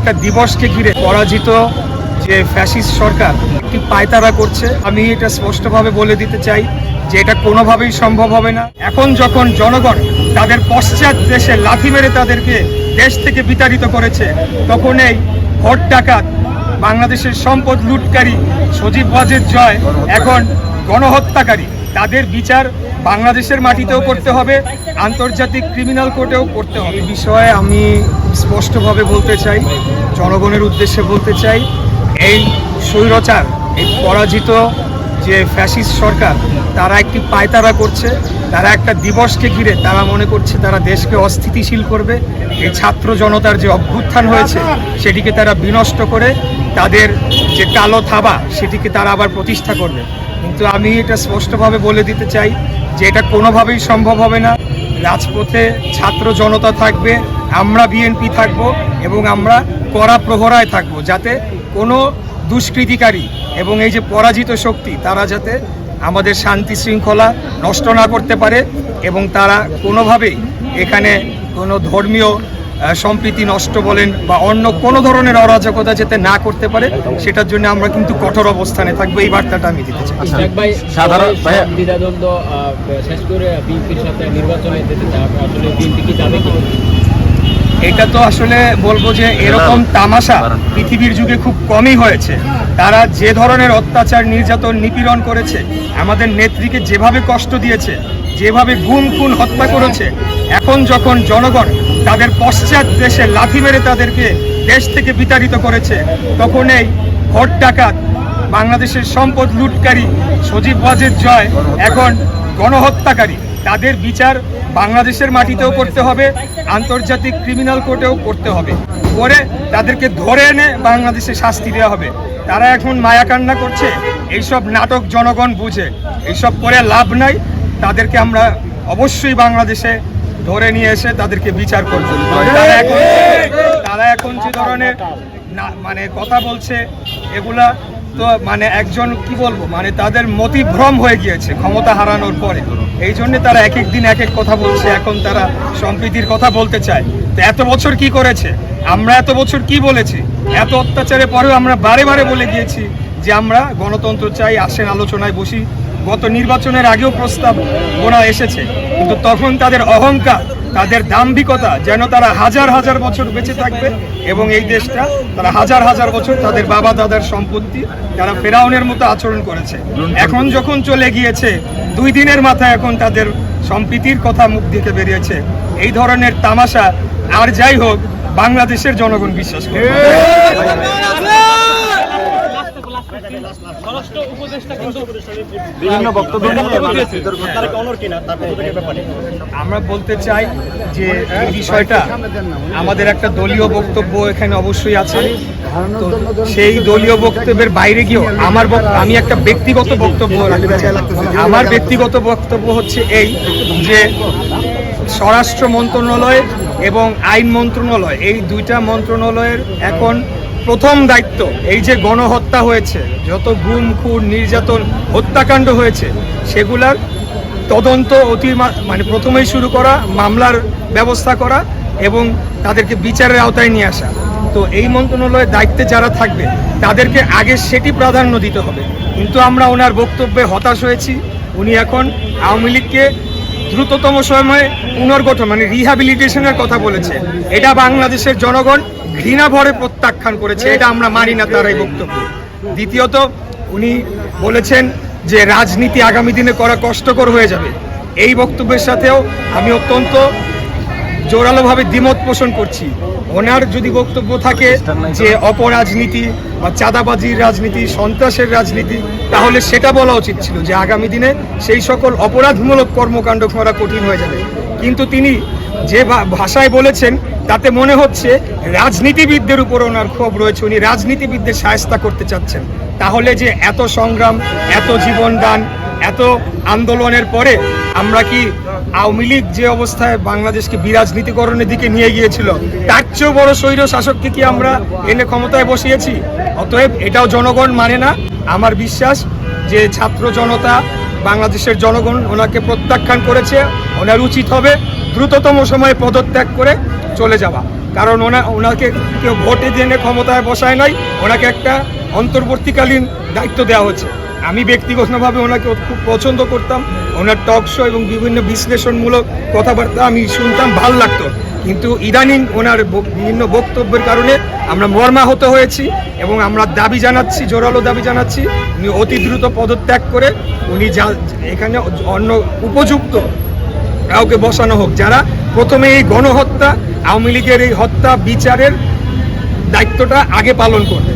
একটা দিবসকে ঘিরে পরাজিত যে ফ্যাসিস্ট সরকার, একটি পায়তারা করছে। আমি এটা স্পষ্টভাবে বলে দিতে চাই যে এটা কোনোভাবেই সম্ভব হবে না। এখন যখন জনগণ তাদের পশ্চাৎ দেশে লাথি মেরে তাদেরকে দেশ থেকে বিতাড়িত করেছে, তখন এই ভোট ডাকাত, বাংলাদেশের সম্পদ লুটকারী সজীব ওয়াজেদ জয়, এখন গণহত্যাকারী, তাদের বিচার বাংলাদেশের মাটিতেও করতে হবে, আন্তর্জাতিক ক্রিমিনাল কোর্টেও করতে হবে। বিষয়ে আমি স্পষ্টভাবে বলতে চাই, জনগণের উদ্দেশ্যে বলতে চাই, এই স্বৈরচার, এই পরাজিত যে ফ্যাসিস্ট সরকার, তারা একটি পায়তারা করছে, তারা একটা দিবসকে ঘিরে তারা মনে করছে তারা দেশকে অস্থিতিশীল করবে। এই ছাত্র জনতার যে অভ্যুত্থান হয়েছে, সেটিকে তারা বিনষ্ট করে তাদের যে কালো থাবা, সেটিকে তারা আবার প্রতিষ্ঠা করবে। কিন্তু আমি এটা স্পষ্টভাবে বলে দিতে চাই যে এটা কোনোভাবেই সম্ভব হবে না। রাজপথে ছাত্র জনতা থাকবে, আমরা বিএনপি থাকব এবং আমরা কড়া প্রহরায় থাকব যাতে কোনো দুষ্কৃতিকারী এবং এই যে পরাজিত শক্তি, তারা যাতে আমাদের শান্তি শৃঙ্খলা নষ্ট না করতে পারে এবং তারা কোনোভাবেই এখানে কোনো ধর্মীয় সম্প্রীতি নষ্ট বলেন বা অন্য কোনো ধরনের অরাজকতা যাতে না করতে পারে সেটার জন্য আমরা কিন্তু কঠোর অবস্থানে থাকব। এই বার্তাটা আমি দিতে চাই। সাধারণ- ভাইয়া- সব দ্বিধাদ্বন্দ্ব শেষ করে বিএনপির সাথে নির্বাচনে যেতে আসলে বিএনপি কি যাবে কি? এটা তো আসলে বলব যে এরকম তামাশা পৃথিবীর যুগে খুব কমই হয়েছে। তারা যে ধরনের অত্যাচার নির্যাতন নিপীড়ন করেছে আমাদের নেত্রীকে যেভাবে কষ্ট দিয়েছে যেভাবে গুম খুন হত্যা করেছে এখন যখন জনগণ তাদের পশ্চাৎ দেশে লাথি মেরে তাদেরকে দেশ থেকে বিতাড়িত করেছে। তখন এই ভোট ডাকাত, বাংলাদেশের সম্পদ লুটকারী সজীব ওয়াজেদ জয় এখন গণহত্যাকারী। তাদের বিচার বাংলাদেশের মাটিতেও করতে হবে, আন্তর্জাতিক ক্রিমিনাল কোর্টেও করতে হবে। করে তাদেরকে ধরে এনে বাংলাদেশে শাস্তি দেওয়া হবে। তারা এখন মায়াকান্না করছে, এইসব নাটক জনগণ বুঝে। এইসব করে লাভ নাই, তাদেরকে আমরা অবশ্যই বাংলাদেশে ধরে নিয়ে এসে তাদেরকে বিচার করব তারা এখন যে ধরনের মানে কথা বলছে, এগুলা তো মানে একজন কি বলব মানে তাদের মতিভ্রম হয়ে গিয়েছে ক্ষমতা হারানোর পরে। এই জন্য তারা এক এক দিন এক এক কথা বলছে, এখন তারা সম্প্রীতির কথা বলতে চায়। তো এত বছর কি করেছে? আমরা এত বছর কি বলেছি? এত অত্যাচারের পরেও আমরা বারে বারে বলে গিয়েছি যে আমরা গণতন্ত্র চাই, আসেন আলোচনায় বসি। গত নির্বাচনের আগেও প্রস্তাব গোনা এসেছে। কিন্তু তখন তাদের অহংকার, তাদের দাম্ভিকতা যেন তারা হাজার হাজার বছর বেঁচে থাকবে এবং এই দেশটা তারা হাজার হাজার বছর তাদের বাবা দাদার সম্পত্তি তারা ফেরাউনের মতো আচরণ করেছে। এখন যখন চলে গিয়েছে, দুই দিনের মাথায় এখন তাদের সম্প্রীতির কথা মুখ থেকে বেরিয়েছে। এই ধরনের তামাশা আর যাই হোক, বাংলাদেশের জনগণ বিশ্বাস করে বিভিন্ন বক্তব্য বিতর্ক আমরা বলতে চাই যে এই বিষয়টা আমাদের একটা দলীয় বক্তব্য এখানে অবশ্যই আছে। তো সেই দলীয় বক্তব্যের বাইরে গিয়েও আমার আমি একটা ব্যক্তিগত বক্তব্য রাখতে চাই। আমার ব্যক্তিগত বক্তব্য হচ্ছে এই যে স্বরাষ্ট্র মন্ত্রণালয় এবং আইন মন্ত্রণালয় এই দুইটা মন্ত্রণালয়ের এখন প্রথম দায়িত্ব এই যে গণহত্যা হয়েছে, যত গুম, খুন, নির্যাতন, হত্যাকাণ্ড হয়েছে, সেগুলার তদন্ত অতি মানে প্রথমেই শুরু করা, মামলার ব্যবস্থা করা এবং তাদেরকে বিচারের আওতায় নিয়ে আসা। তো এই মন্ত্রণালয়ের দায়িত্বে যারা থাকবে, তাদেরকে আগে সেটি প্রাধান্য দিতে হবে। কিন্তু আমরা ওনার বক্তব্যে হতাশ হয়েছি। উনি এখন আওয়ামী লীগকে দ্রুততম সময়ে পুনর্গঠন মানে রিহ্যাবিলিটেশনের কথা বলেছে এটা বাংলাদেশের জনগণ ঘৃণা ভরে প্রত্যাখ্যান করেছে, এটা আমরা মানি না, তার এই বক্তব্য। দ্বিতীয়ত, উনি বলেছেন যে রাজনীতি আগামী দিনে করা কষ্টকর হয়ে যাবে। এই বক্তব্যের সাথেও আমি অত্যন্ত জোরালোভাবে দ্বিমত পোষণ করছি। ওনার যদি বক্তব্য থাকে যে অপরাজনীতি বা চাঁদাবাজির রাজনীতি, সন্ত্রাসের রাজনীতি, তাহলে সেটা বলা উচিত ছিল যে আগামী দিনে সেই সকল অপরাধমূলক কর্মকাণ্ড করা কঠিন হয়ে যাবে। কিন্তু তিনি যে ভাষায় বলেছেন, তাতে মনে হচ্ছে রাজনীতিবিদদের উপর ওনার ক্ষোভ রয়েছে, উনি রাজনীতিবিদদের সায়স্তা করতে চাচ্ছেন। তাহলে যে এত সংগ্রাম, এত জীবন দান এত আন্দোলনের পরে আমরা কি আওয়ামী লীগ যে অবস্থায় বাংলাদেশকে বিরাজনীতিকরণের দিকে নিয়ে গিয়েছিল, তার চেয়েও বড় স্বৈর শাসককে কি আমরা এনে ক্ষমতায় বসিয়েছি? অতএব এটাও জনগণ মানে না। আমার বিশ্বাস যে ছাত্র জনতা বাংলাদেশের জনগণ ওনাকে প্রত্যাখ্যান করেছে, ওনার উচিত হবে দ্রুততম সময়ে পদত্যাগ করে চলে যাওয়া। কারণ ওনা, ওনাকে কেউ ভোটে জেনে ক্ষমতায় বসায় নাই, ওনাকে একটা অন্তর্বর্তীকালীন দায়িত্ব দেওয়া হচ্ছে। আমি ব্যক্তিগতভাবে ওনাকে খুব পছন্দ করতাম, ওনার টক শো এবং বিভিন্ন বিশ্লেষণমূলক কথাবার্তা আমি শুনতাম, ভালো লাগতো। কিন্তু ইদানিং ওনার বিভিন্ন বক্তব্যের কারণে আমরা মর্মাহত হয়েছি এবং আমরা দাবি জানাচ্ছি, জোরালো দাবি জানাচ্ছি, উনি অতি দ্রুত পদত্যাগ করে উনি যা, এখানে অন্য উপযুক্ত কাউকে বসানো হোক যারা প্রথমে এই গণহত্যা আওয়ামী লীগের এই হত্যা বিচারের দায়িত্বটা আগে পালন করবে।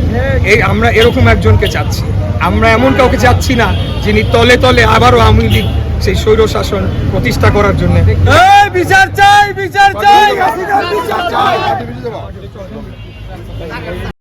এই আমরা এরকম একজনকে চাচ্ছি। আমরা এমন কাউকে চাচ্ছি না যিনি তলে তলে আবারও আওয়ামী লীগ সেই স্বৈর শাসন প্রতিষ্ঠা করার জন্য বিচার চাই বিচার চাই!